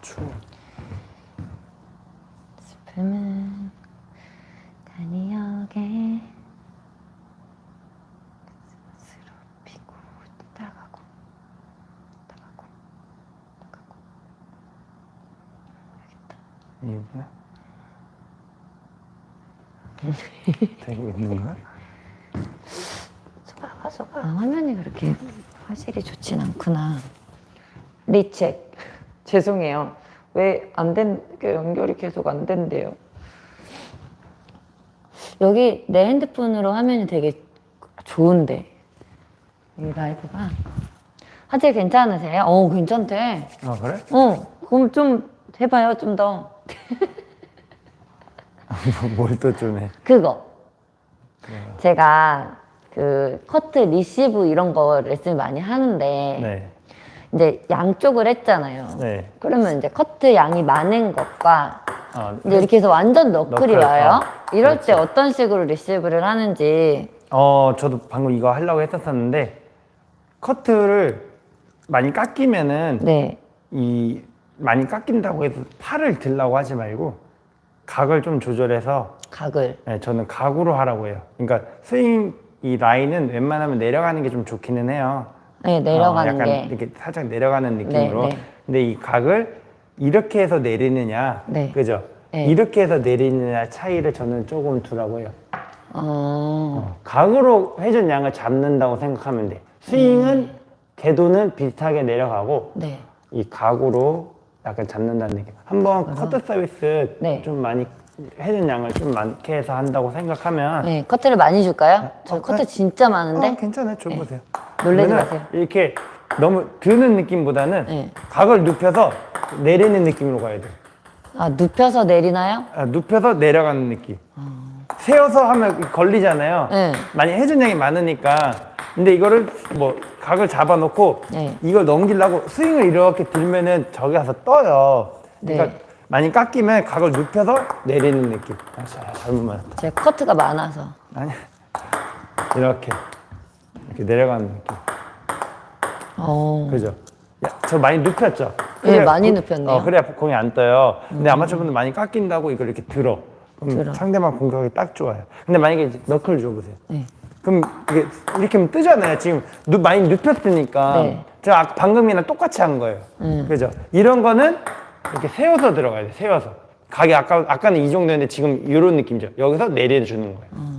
추워. 슬픔은 단이역에 스럽히고 따가고 따가고 따가고 이구나. 되고 있는 거야? 소바가 소바 화면이 그렇게 화질이 좋진 않구나 리책 죄송해요 왜 안된게 연결이 계속 안 된대요 여기 내 핸드폰으로 화면이 되게 좋은데 이 라이브가 화질 괜찮으세요? 어 괜찮대 아 그래? 어 그럼 좀 해봐요 좀 더 뭘 또 좀 해? 그거 제가 그 커트 리시브 이런 거 레슨 많이 하는데 네. 이제 양쪽을 했잖아요. 네. 그러면 이제 커트 양이 많은 것과 아, 이제 이렇게 해서 완전 너클이 너클, 와요. 어, 이럴 때 어떤 식으로 리시브를 하는지 어, 저도 방금 이거 하려고 했었었는데 커트를 많이 깎이면은 네. 이 많이 깎인다고 해서 팔을 들라고 하지 말고 각을 좀 조절해서 각을 네, 저는 각으로 하라고 해요. 그러니까 스윙 이 라인은 웬만하면 내려가는 게 좀 좋기는 해요. 네, 내려가는 어, 약간 게 이렇게 살짝 내려가는 느낌으로. 네, 네. 근데 이 각을 이렇게 해서 내리느냐, 네. 그죠? 네. 이렇게 해서 내리느냐 차이를 저는 조금 두라고 해요. 어, 각으로 회전 양을 잡는다고 생각하면 돼. 스윙은 궤도는 비슷하게 내려가고 네. 이 각으로 약간 잡는다는 느낌. 한번 커트 서비스 네. 좀 많이 회전 양을 좀 많게 해서 한다고 생각하면 네, 커트를 많이 줄까요? 저 어, 커트 그래. 진짜 많은데 어, 괜찮아요. 줘보세요. 놀라지 그러면은 마세요. 이렇게 너무 드는 느낌보다는 네. 각을 눕혀서 내리는 느낌으로 가야 돼. 아 눕혀서 내리나요? 아, 눕혀서 내려가는 느낌. 세워서 하면 걸리잖아요. 네. 많이 회전량이 많으니까. 근데 이거를 뭐 각을 잡아놓고 네. 이걸 넘기려고 스윙을 이렇게 들면은 저기 가서 떠요. 그러니까 네. 많이 깎이면 각을 눕혀서 내리는 느낌. 아, 자, 잘못 말했다. 제 커트가 많아서 아니 이렇게 이렇게 내려가는 느낌. 어, 그죠? 야, 저 많이 눕혔죠? 네, 많이 공- 눕혔네요. 음. 어, 그래야 공이 안 떠요. 근데 아마추어분들 많이 깎인다고 이걸 이렇게 들어. 그럼 들어. 상대방 공격이 딱 좋아요. 근데 만약에 이제 너클 줘보세요. 네. 그럼 이게 이렇게 하면 뜨잖아요. 지금 눕, 많이 눕혔으니까. 네. 제가 아까 방금이랑 똑같이 한 거예요. 음. 그죠? 이런 거는 이렇게 세워서 들어가야 돼. 세워서. 각이 아까, 아까는 이 정도였는데 지금 이런 느낌이죠. 여기서 내려주는 거예요.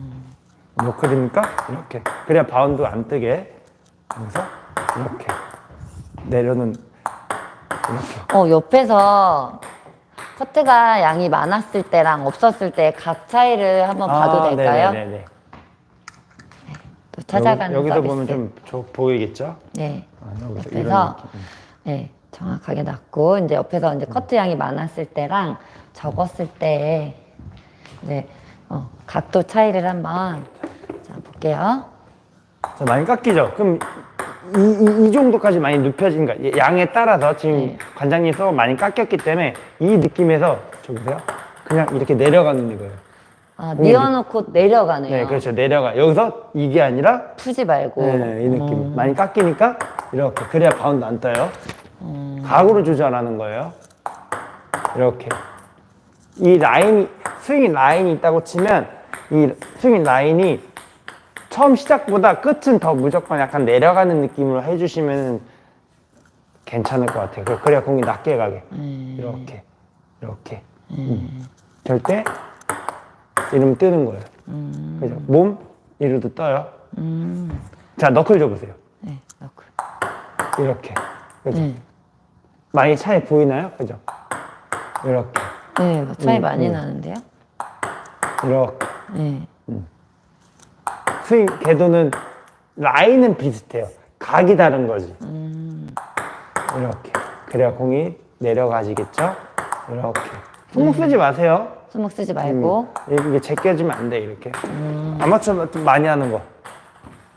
음. 너클입니까? 이렇게. 그래야 바운드 안 뜨게. 여기서 이렇게. 내려는 이렇게. 어, 옆에서 커트가 양이 많았을 때랑 없었을 때 각 차이를 한번 봐도 아, 될까요? 네네네. 또 찾아가는 여기, 서 서비스. 보면 좀 저, 보이겠죠? 네. 아, 여기서 옆에서 느낌. 네, 정확하게 놨고 이제 옆에서 이제 커트 양이 많았을 때랑 적었을 때 이제 어, 각도 차이를 한번 자 볼게요. 자, 많이 깎이죠? 그럼 이, 이, 이 정도까지 많이 눕혀진 거 양에 따라서 지금 네. 관장님 서 많이 깎였기 때문에 이 느낌에서 저 보세요. 그냥 이렇게 내려가는 거예요. 아, 뉘어놓고 내려가네요. 네, 그렇죠. 내려가. 여기서 이게 아니라 푸지 말고. 네, 이 느낌. 음. 많이 깎이니까 이렇게. 그래야 바운드 안 떠요. 음. 각으로 조절하는 거예요. 이렇게. 이 라인이, 스윙 라인이 있다고 치면 이 스윙 라인이 처음 시작보다 끝은 더 무조건 약간 내려가는 느낌으로 해주시면 괜찮을 것 같아요. 그- 그래야 공이 낮게 가게. 음. 이렇게. 이렇게. 음. 절대 이러면 뜨는 거예요. 그죠? 몸 이러도 떠요. 음. 자, 너클 줘보세요. 네, 넣고. 이렇게. 그죠? 네. 많이 차이 보이나요? 그죠? 이렇게. 네, 차이 음, 많이 음. 나는데요? 이렇게. 네. 스윙 궤도는 라인은 비슷해요. 각이 다른 거지. 이렇게. 그래야 공이 내려가지겠죠? 이렇게. 손목 쓰지 마세요. 손목 쓰지 말고. 음, 이게 제껴지면 안 돼, 이렇게. 아마추어 좀 많이 하는 거.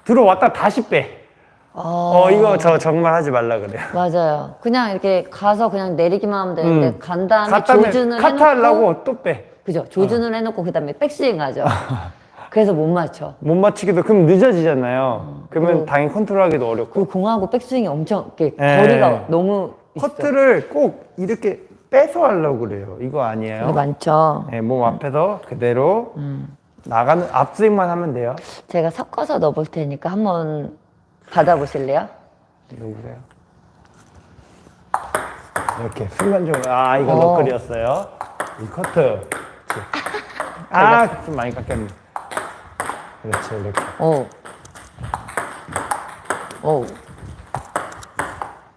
들어왔다 다시 빼. 어, 어, 이거 저 정말 하지 말라 그래요. 맞아요. 그냥 이렇게 가서 그냥 내리기만 하면 되는데 음. 간 다음에 조준을 해놓고 하려고 또 빼. 그죠? 조준을 해놓고 그다음에 백스윙 하죠. 그래서 못 맞춰. 못 맞추기도 그럼 늦어지잖아요. 그러면 음. 당연히 컨트롤하기도 어렵고. 그 공하고 백스윙이 엄청 이렇게 네. 거리가 너무 있어. 커트를 꼭 이렇게 빼서 하려고 그래요. 이거 아니에요. 많죠. 네, 몸 앞에서 그대로 나가는 앞스윙만 하면 돼요. 제가 섞어서 넣어볼 테니까 한번 받아보실래요? 누구세요? 이렇게 순간적으로 아 이거 어. 너클이었어요. 이 커트. 그렇지. 아, 좀 많이 깎였네. 그렇죠, 이렇게. 오. 오.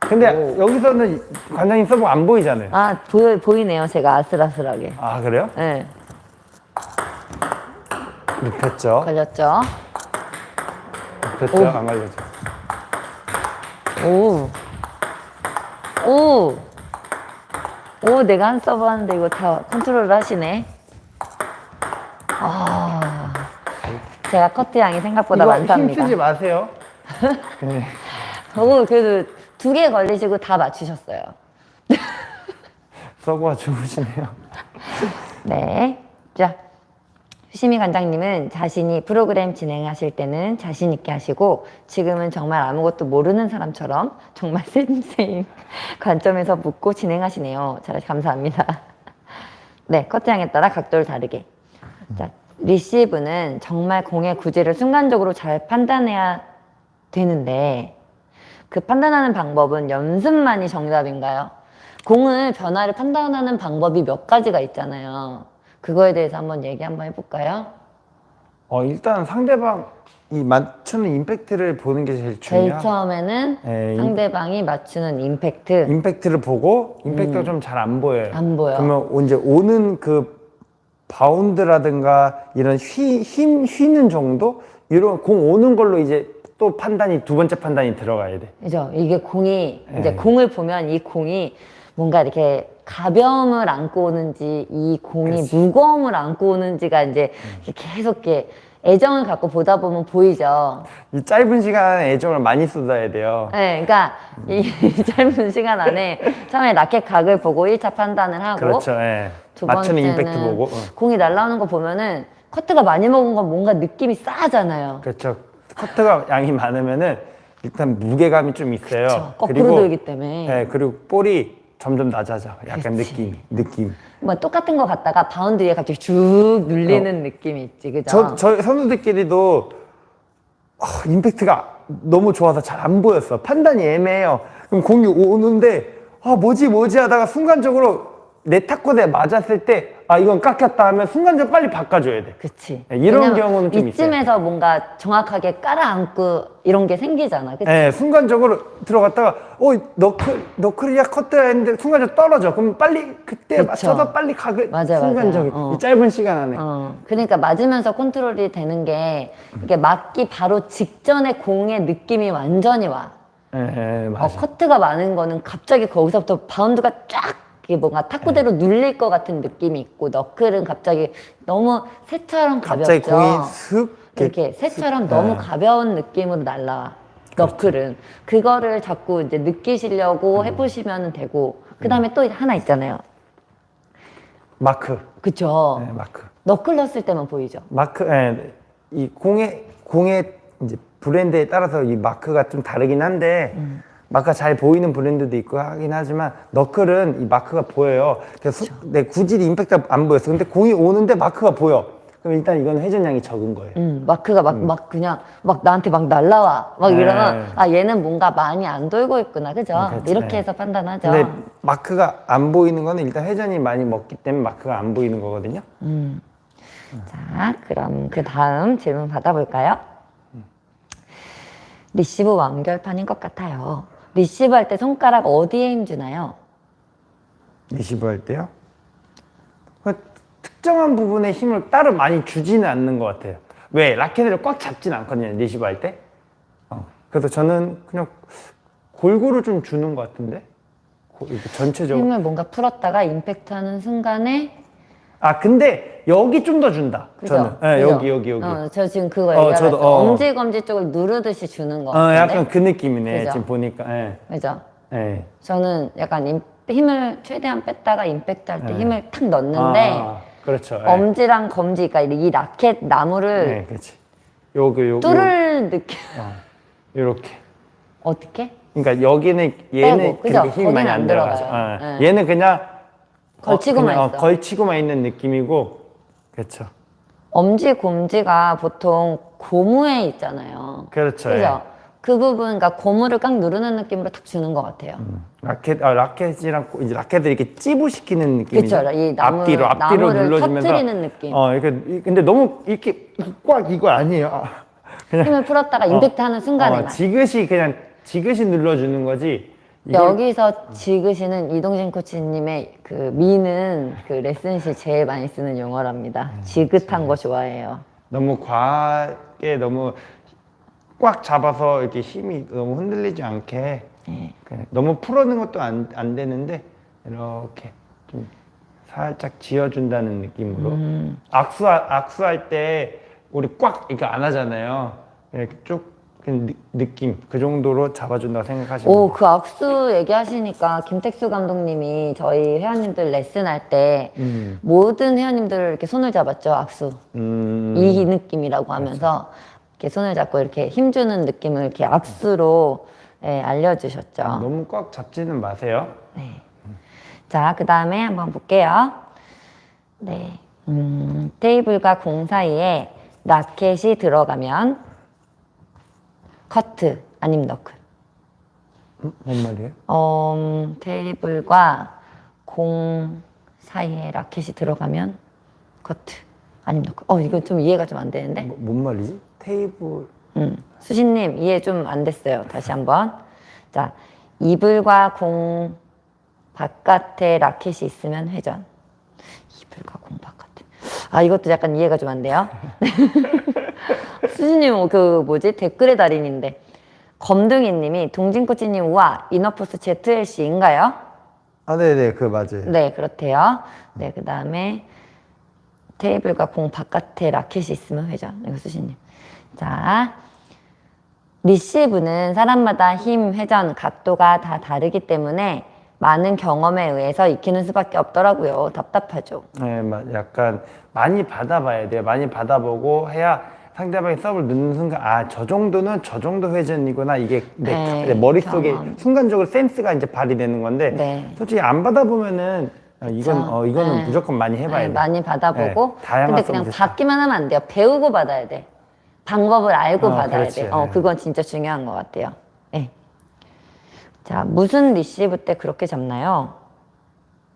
근데 여기서는 관장님 서브 안 보이잖아요. 아, 보여, 보이네요. 제가 아슬아슬하게. 아, 그래요? 네. 눕혔죠. 걸렸죠? 눕혔죠. 오. 안 걸렸죠. 오. 오. 오, 내가 한 서브 하는데 이거 다 컨트롤 하시네. 제가 커트 양이 생각보다 많답니다. 쓰지 마세요. 네. 오, 그래도 두 개 걸리시고 다 맞추셨어요. 서브가 좋으시네요. 네. 자, 유시미 관장님은 자신이 프로그램 진행하실 때는 자신 있게 하시고 지금은 정말 아무것도 모르는 사람처럼 정말 센세인 관점에서 묻고 진행하시네요. 잘 감사합니다. 네, 커트향에 따라 각도를 다르게. 자, 리시브는 정말 공의 구질을 순간적으로 잘 판단해야 되는데 그 판단하는 방법은 연습만이 정답인가요? 공을 변화를 판단하는 방법이 몇 가지가 있잖아요. 그거에 대해서 한번 얘기 한번 해볼까요? 어, 일단 상대방 이 맞추는 임팩트를 보는 게 제일 제일 중요해요. 처음에는 네, 임- 상대방이 맞추는 임팩트 임팩트를 보고 임팩트가 좀 잘 안 보여요. 음. 안 보여. 그러면 이제 오는 그 바운드라든가 이런 휘, 힘 휘는 정도 이런 공 오는 걸로 이제 또 판단이 두 번째 판단이 들어가야 돼. 그죠? 이게 공이 이제 네. 공을 보면 이 공이 뭔가 이렇게 가벼움을 안고 오는지 이 공이 그치. 무거움을 안고 오는지가 이제 이렇게 계속 이렇게 애정을 갖고 보다 보면 보이죠. 이 짧은 시간에 애정을 많이 쏟아야 돼요. 네, 그러니까 이 짧은 시간 안에 처음에 라켓 각을 보고 1차 판단을 하고 그렇죠. 예. 두 맞추는 번째는 임팩트 보고. 어. 공이 날라오는 거 보면은 커트가 많이 먹은 건 뭔가 느낌이 싸잖아요. 그렇죠. 커트가 양이 많으면은 일단 무게감이 좀 있어요. 그쵸. 거꾸로 돌기 때문에. 예, 그리고 볼이 점점 낮아져. 약간 그치. 느낌이, 느낌. 뭐 똑같은 거 갖다가 바운드 위에 갑자기 쭉 눌리는 느낌이 있지, 그죠? 어. 저, 저 선수들끼리도 아, 임팩트가 너무 좋아서 잘 안 보였어. 판단이 애매해요. 그럼 공이 오는데 아 뭐지 뭐지 하다가 순간적으로 내 탁구대에 맞았을 때 아 이건 깎였다 하면 순간적으로 빨리 바꿔줘야 돼. 그치. 네, 이런 왜냐면 경우는 좀 이쯤에서 뭔가 정확하게 깔아앉고 이런 게 생기잖아, 그치? 예, 순간적으로 들어갔다가 어 너클 너클이야 커트야 했는데 순간적으로 떨어져. 그럼 빨리 그때 그쵸. 맞춰서 빨리 가그 맞아요, 순간적인 맞아요. 어. 이 짧은 시간 안에 어, 그러니까 맞으면서 컨트롤이 되는 게 이게 맞기 바로 직전에 공의 느낌이 완전히 와. 예, 예, 어, 맞아. 커트가 많은 거는 갑자기 거기서부터 바운드가 쫙 이게 뭔가 탁구대로 네. 눌릴 것 같은 느낌이 있고 너클은 갑자기 너무 새처럼 가볍죠. 갑자기 공이 슥 이렇게 새처럼 너무 네. 가벼운 느낌으로 날라와. 너클은 그거를 자꾸 이제 느끼시려고 음. 해보시면 되고 그 다음에 또 하나 있잖아요. 마크. 그쵸? 예, 마크. 너클 넣었을 때만 보이죠. 마크, 예, 이 공의 공의 이제 브랜드에 따라서 이 마크가 좀 다르긴 한데 음. 마크가 잘 보이는 브랜드도 있고 하긴 하지만 너클은 이 마크가 보여요. 그래서 수- 내 구질이 임팩트가 안 보였어. 근데 공이 오는데 마크가 보여. 그럼 일단 이건 회전량이 적은 거예요. 음, 마크가 막, 막 그냥 막 나한테 막 날라와. 막 네. 이러면 아, 얘는 뭔가 많이 안 돌고 있구나. 그죠? 음, 그렇죠. 이렇게 네. 해서 판단하죠. 근데 마크가 안 보이는 거는 일단 회전이 많이 먹기 때문에 마크가 안 보이는 거거든요. 자, 그럼 그 다음 질문 받아볼까요? 리시브 완결판인 것 같아요. 리시브 할 때 손가락 어디에 힘주나요? 리시브 할 때요. 그 특정한 부분에 힘을 따로 많이 주지는 않는 것 같아요. 왜? 라켓을 꽉 잡진 않거든요. 리시브 할 때. 어. 그래서 저는 그냥 골고루 좀 주는 것 같은데. 전체적으로. 힘을 뭔가 풀었다가 임팩트 하는 순간에 아, 근데 여기 좀 더 준다. 그죠? 저는. 예, 그죠? 여기, 여기, 여기. 어, 저 지금 그거 어, 저도. 어. 엄지 검지 쪽을 누르듯이 주는 거 어, 같은데. 약간 그 느낌이네. 그죠? 지금 보니까. 예. 그죠? 예. 저는 약간 임- 힘을 최대한 뺐다가 임팩트 할때 네. 힘을 탁 넣는데 아, 그렇죠. 예. 엄지랑 검지, 그러니까 이 라켓 나무를 네, 그렇지. 요거, 요거. 뚫을 느낌 어, 요렇게. 어떻게? 그러니까 여기는 얘는 그죠? 그렇게 힘이 거기는 많이 안 안 들어가죠. 들어가요. 어. 네. 얘는 그냥 걸치고만 그냥, 있어. 걸치고만 있는 느낌이고 그렇죠. 엄지 곰지가 보통 고무에 있잖아요. 그렇죠. 그죠? 그 부분, 그러니까 고무를 꽉 누르는 느낌으로 탁 주는 것 같아요. 라켓 아, 라켓이랑 고- 이제 라켓을 이렇게 찌부시키는 느낌이죠. 그쵸, 이 나무- 앞뒤로 앞뒤로 나무를 눌러주면서 터트리는 느낌. 어 이렇게 이- 근데 너무 이렇게 꽉 이거 아니에요. 아, 그냥 힘을 풀었다가 임팩트 하는 순간에 어, 만 지그시 그냥 지그시 눌러주는 거지. 이걸- 여기서 지그시는 이동진 코치님의 그 미는 그 레슨 시 제일 많이 쓰는 용어랍니다. 음, 지긋한 거 좋아해요. 너무 과하게 너무 꽉 잡아서 이렇게 힘이 너무 흔들리지 않게 네. 그냥 너무 풀어는 것도 안, 안 되는데 이렇게 좀 살짝 지어준다는 느낌으로 음. 악수 악수할 때 우리 꽉 이렇게 안 하잖아요. 이렇게 쭉 그냥 느, 느낌 그 정도로 잡아준다고 생각하시면 오, 그 악수 얘기하시니까 김택수 감독님이 저희 회원님들 레슨할 때 음. 모든 회원님들을 이렇게 손을 잡았죠, 악수. 음, 이 느낌이라고 하면서 이렇게 손을 잡고 이렇게 힘주는 느낌을 이렇게 악수로 예, 알려주셨죠. 너무 꽉 잡지는 마세요. 네. 자, 그 다음에 한번 볼게요. 네. 음, 테이블과 공 사이에 라켓이 들어가면 커트 아니면 너클. 음, 뭔 말이에요? 어, 음, 테이블과 공 사이에 라켓이 들어가면 커트 아니면 너클. 어, 이거 좀 이해가 좀 안 되는데. 뭐, 뭔 말이지? 테이블 음, 수신님 이해 좀 안 됐어요. 다시 한번. 자, 이불과 공 바깥에 라켓이 있으면 회전. 이불과 공 바깥에. 아, 이것도 약간 이해가 좀 안 돼요. 수진님 그 뭐지 댓글의 달인인데 검둥이님이 동진코치님 우와 이너포스 ZLC인가요? 아 네네 그 맞아요. 네 그렇대요. 네 그 다음에 테이블과 공 바깥에 라켓이 있으면 회전. 이거 수진님. 자 리시브는 사람마다 힘, 회전, 각도가 다 다르기 때문에 많은 경험에 의해서 익히는 수밖에 없더라고요. 답답하죠. 네, 마- 약간 많이 받아봐야 돼요. 많이 받아보고 해야 상대방이 서브를 넣는 순간 아 저 정도는 저 정도 회전이구나 이게 내, 네, 내 머릿속에 경험. 순간적으로 센스가 이제 발휘되는 건데 네. 솔직히 안 받아보면은 아, 이건 그쵸. 어 이거는 네. 무조건 많이 해봐야 네, 돼. 많이 받아보고 네, 다양한 근데 그냥 서비스. 받기만 하면 안 돼요. 배우고 받아야 돼. 방법을 알고 어, 받아야 그렇지. 돼. 어, 네. 그건 진짜 중요한 것 같아요. 네. 자, 무슨 리시브 때 그렇게 잡나요?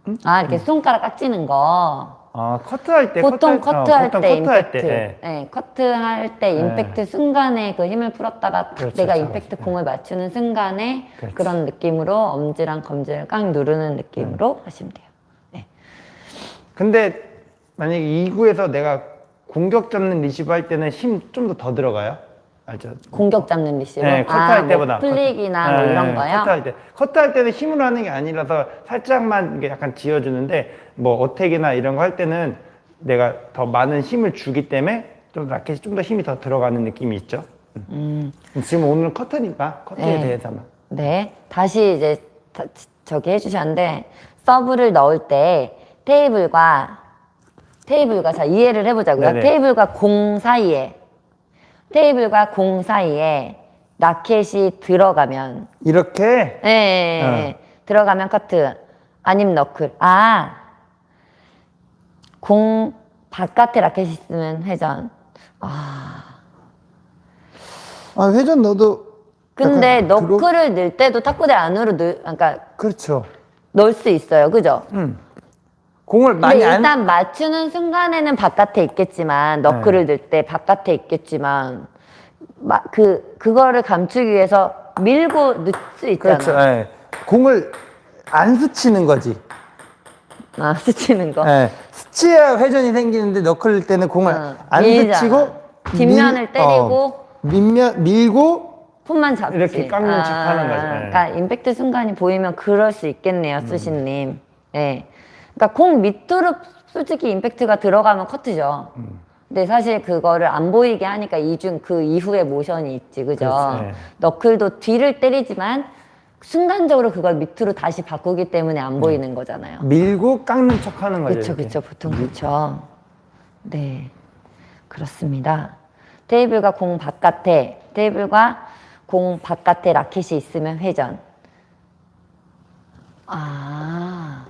음? 아, 이렇게 손가락 깍지는 거. 아 커트할 때 보통 커트할- 어, 때 커트할 임팩트. 때, 네, 커트할 때 네. 임팩트 순간에 그 힘을 풀었다가 탁 그렇죠, 내가 그렇죠. 임팩트 공을 맞추는 순간에 그렇지. 그런 느낌으로 엄지랑 검지를 꽉 누르는 느낌으로 하시면 돼요. 네. 근데 만약에 2구에서 내가 공격 잡는 리시브 할 때는 힘 좀 더 더 들어가요? 알죠? 공격 잡는 리시브. 네, 커트할 아, 때보다. 뭐 플릭이나 커트- 뭐 네, 이런 거요. 커트할 때. 커트할 때는 힘으로 하는 게 아니라서 살짝만 이게 약간 지어주는데 뭐 어택이나 이런 거 할 때는 내가 더 많은 힘을 주기 때문에 좀 라켓이 좀 더 힘이 더 들어가는 느낌이 있죠. 음, 지금 오늘 커트니까 커트에 네. 대해서만. 네. 다시 이제 다- 저기 해주셨는데 서브를 넣을 때 테이블과 테이블과 자 이해를 해보자고요. 네네. 테이블과 공 사이에 테이블과 공 사이에 라켓이 들어가면 이렇게 네, 들어가면 커트 아님 너클 아 공 바깥에 라켓이 있으면 회전 아 아, 회전 넣어도 근데 약간 들어- 너클을 넣을 때도 탁구대 안으로 넣, 그러니까 그렇죠. 넣을 수 있어요 그죠? 공을 근데 많이 안 일단 맞추는 순간에는 바깥에 있겠지만 너클을 네. 넣을 때 바깥에 있겠지만 마, 그 그거를 감추기 위해서 밀고 넣을 수 있잖아. 그렇죠. 예. 공을 안 스치는 거지. 아 스치는 거. 예. 스치야 회전이 생기는데 너클 때는 공을 응, 안 밀잖아. 스치고 뒷면을 밀- 때리고 어, 밀면 밀고 폰만 잡지. 이렇게 깎는 척 하는 거지. 네. 그러니까 임팩트 순간이 보이면 그럴 수 있겠네요, 수신님. 네. 그러니까 공 밑으로 솔직히 임팩트가 들어가면 커트죠. 음. 근데 사실 그거를 안 보이게 하니까 이중 그 이후에 모션이 있지, 그죠? 그렇지, 네. 너클도 뒤를 때리지만 순간적으로 그걸 밑으로 다시 바꾸기 때문에 안 보이는 거잖아요. 밀고 깎는 척 하는 거죠. 그렇죠, 이렇게. 그렇죠. 보통 그렇죠. 네, 그렇습니다. 테이블과 공 바깥에 테이블과 공 바깥에 라켓이 있으면 회전. 아,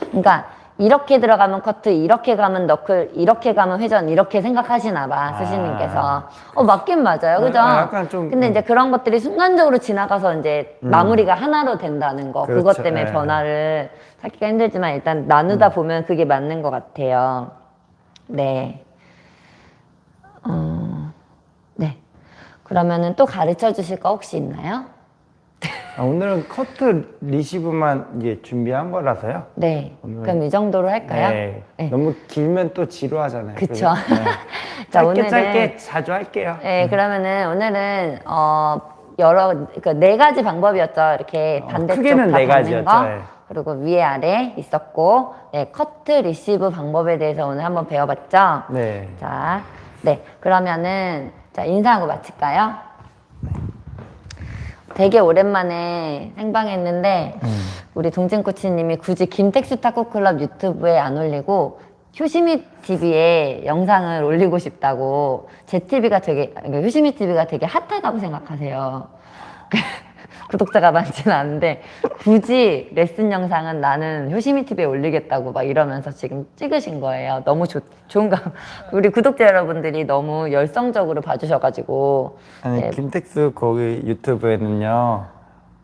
그러니까 이렇게 들어가면 커트, 이렇게 가면 너클, 이렇게 가면 회전 이렇게 생각하시나 봐 스시님께서. 어 맞긴 맞아요, 그죠? 아, 약간 좀, 근데 음. 이제 그런 것들이 순간적으로 지나가서 이제 마무리가 하나로 된다는 거, 그것 그렇죠. 때문에 네. 변화를 찾기가 힘들지만 일단 나누다 보면 그게 맞는 것 같아요. 네. 어, 네. 그러면은 또 가르쳐 주실 거 혹시 있나요? 아, 오늘은 커트 리시브만 이제 준비한 거라서요. 네. 오늘- 그럼 이 정도로 할까요? 네. 네. 너무 길면 또 지루하잖아요. 그쵸. 네. 자, 짧게 오늘은 짧게 자주 할게요. 네, 그러면은 오늘은 어 여러 그러니까 네 가지 방법이었죠. 이렇게 어, 반대쪽 크게는 다 네 가지였죠. 거, 네. 그리고 위에 아래 있었고, 네, 커트 리시브 방법에 대해서 오늘 한번 배워봤죠. 네. 자, 네, 그러면은 자 인사하고 마칠까요? 되게 오랜만에 생방했는데 우리 동진 코치님이 굳이 김택수 탁구 클럽 유튜브에 안 올리고 효심이 TV에 영상을 올리고 싶다고 제 TV가 되게 그러니까 효심이 TV가 되게 핫하다고 생각하세요. 구독자가 많지는 않은데 굳이 레슨 영상은 나는 효심이 TV에 올리겠다고 막 이러면서 지금 찍으신 거예요. 너무 좋, 좋은가? 우리 구독자 여러분들이 너무 열성적으로 봐주셔가지고 아니 네. 김택수 거기 유튜브에는요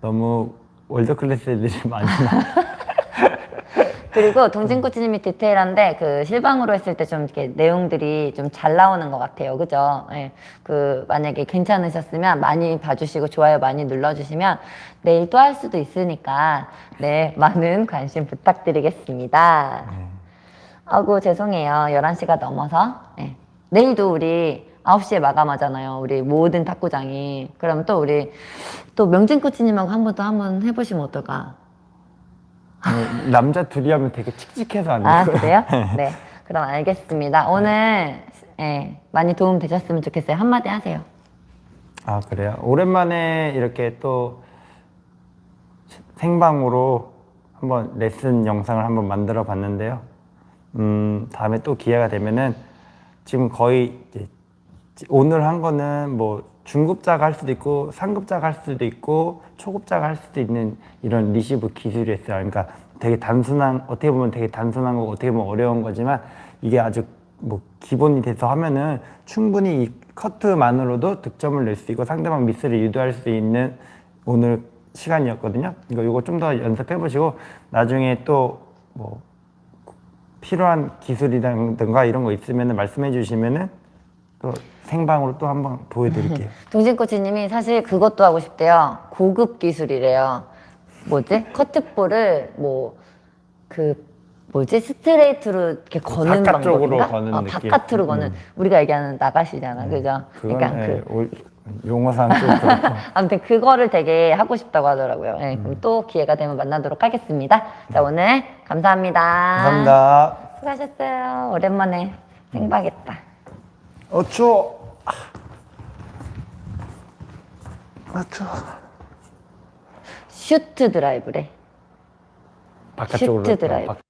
너무 월드 클래스 애들이 많이 나. 그리고 동진 코치님이 디테일한데 그 실방으로 했을 때 좀 이렇게 내용들이 좀 잘 나오는 것 같아요. 그죠? 예. 그 만약에 괜찮으셨으면 많이 봐주시고 좋아요 많이 눌러주시면 내일 또 할 수도 있으니까 네 많은 관심 부탁드리겠습니다. 아고 죄송해요. 11시가 넘어서. 예. 내일도 우리 9시에 마감하잖아요. 우리 모든 탁구장이. 그럼 또 우리 또 명진 코치님하고 한 번 더 한 번 해보시면 어떨까? 아니, 남자 둘이 하면 되게 칙칙해서 안아 돼요. 그래요? 네. 그럼 알겠습니다. 오늘 예, 많이 도움 되셨으면 좋겠어요. 한마디 하세요. 아 그래요? 오랜만에 이렇게 또 생방으로 한번 레슨 영상을 한번 만들어 봤는데요. 음 다음에 또 기회가 되면은 지금 거의 이제 오늘 한 거는 뭐 중급자가 할 수도 있고 상급자가 할 수도 있고 초급자가 할 수도 있는 이런 리시브 기술이었어요. 그러니까 되게 단순한 어떻게 보면 되게 단순한 거고 어떻게 보면 어려운 거지만 이게 아주 뭐 기본이 돼서 하면은 충분히 이 커트만으로도 득점을 낼 수 있고 상대방 미스를 유도할 수 있는 오늘 시간이었거든요. 이거 이거 좀 더 연습해 보시고 나중에 또 뭐 필요한 기술이라든가 이런 거 있으면 말씀해 주시면은 또 생방으로 또 한 번 보여드릴게요. 동진 코치님이 사실 그것도 하고 싶대요. 고급 기술이래요. 뭐지? 커트볼을 뭐 그 뭐지 스트레이트로 이렇게 거는 바깥쪽으로 방법인가? 거는 어, 느낌. 바깥으로 거는 음. 우리가 얘기하는 나가시잖아, 그죠? 그건 그러니까 예, 그 올- 용어상 좀 그렇고. 아무튼 그거를 되게 하고 싶다고 하더라고요. 예, 그럼 또 기회가 되면 만나도록 하겠습니다. 자 오늘 감사합니다. 감사합니다. 수고하셨어요. 오랜만에 생방했다. 어 추워. 아 추워. 슈트 드라이브래. 바깥쪽으로 슈트 드라이브. 바-